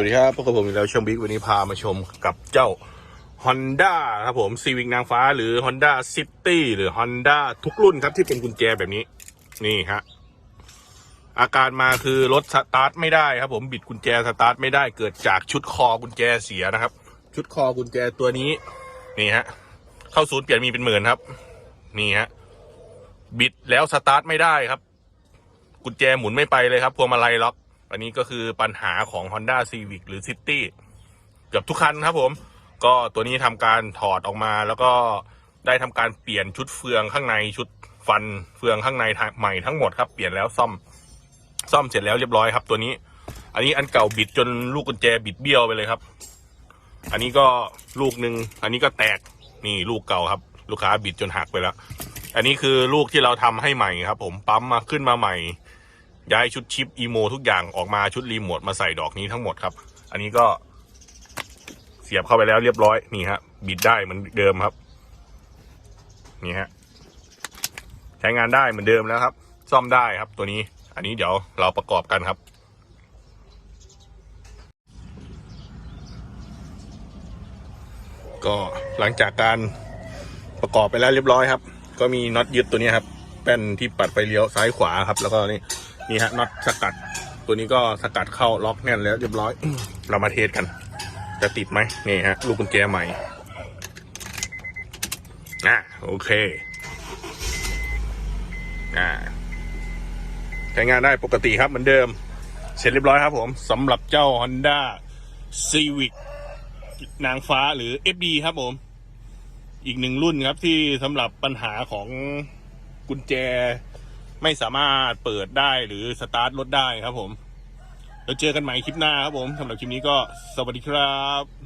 วัสดีครับพวกบผมอีกแล้วช่องบิ๊กวันนี้พามาชมกับเจ้า Honda ครับผม Civic นางฟ้าหรือ Honda City หรือ Honda ทุกรุ่นครับที่เป็นกุญแจแบบนี้ นี่ฮะอาการมาคือรถสตาร์ทไม่ได้ครับผมบิดกุญแจสตาร์ทไม่ได้เกิดจากชุดคอกุญแจเสียนะครับ ชุดคอกุญแจตัวนี้ นี่ฮะเข้าศูนย์เปลี่ยนมีเป็นหมื่นครับ นี่ฮะบิดแล้วสตาร์ทไม่ได้ครับ กุญแจหมุนไม่ไปเลยครับพวงมาลัยล็อก อันนี้ก็คือปัญหาของ Honda Civic หรือ City เกือบทุกคันครับผม ก็ตัวนี้ทำการถอดออกมาแล้วก็ได้ทำการเปลี่ยนชุดเฟืองข้างในชุดฟันเฟืองข้างในใหม่ทั้งหมดครับเปลี่ยนแล้วซ่อมซ่อมเสร็จแล้วเรียบร้อยครับ ตัวนี้ อันนี้อันเก่าบิดจนลูกกุญแจบิดเบี้ยวไปเลยครับ อันนี้ก็ลูกหนึ่งอันนี้ก็แตกนี่ลูกเก่าครับ ลูกค้าบิดจนหักไปแล้ว อันนี้คือลูกที่เราทำให้ใหม่ครับ ผมปั๊มมาขึ้นมาใหม่ ย้ายชุดชิปอีโมทุกอย่างออกมาชุดรีโมทมาใส่ดอกนี้ทั้งหมดครับ อันนี้ก็เสียบเข้าไปแล้วเรียบร้อยนี่ฮะบิดได้เหมือนเดิมครับ นี่ฮะใช้งานได้เหมือนเดิมแล้วครับ ซ่อมได้ครับตัวนี้ อันนี้เดี๋ยวเราประกอบกันครับก็หลังจากการประกอบไปแล้วเรียบร้อยครับ ก็มีน็อตยึดตัวนี้ครับ แป้นที่ปัดไฟเลี้ยวซ้ายขวาครับ แล้วก็นี่ นี่ฮะน็อตสกัด ตัวนี้ก็สกัดเข้าล็อกแน่นแล้วเรียบร้อย เรามาเทสกัน จะติดไหมนี่ฮะ ลูกกุญแจใหม่อะโอเคอ่าใช้งานได้ปกติครับเหมือนเดิม เสร็จเรียบร้อยครับผมสำหรับเจ้า Honda Civic นางฟ้าหรือ FD ครับผม อีกหนึ่งรุ่นครับที่สำหรับปัญหาของกุญแจ ไม่สามารถเปิดได้หรือสตาร์ทรถได้ครับผม แล้วเจอกันใหม่คลิปหน้าครับผมสำหรับคลิปนี้ก็สวัสดีครับ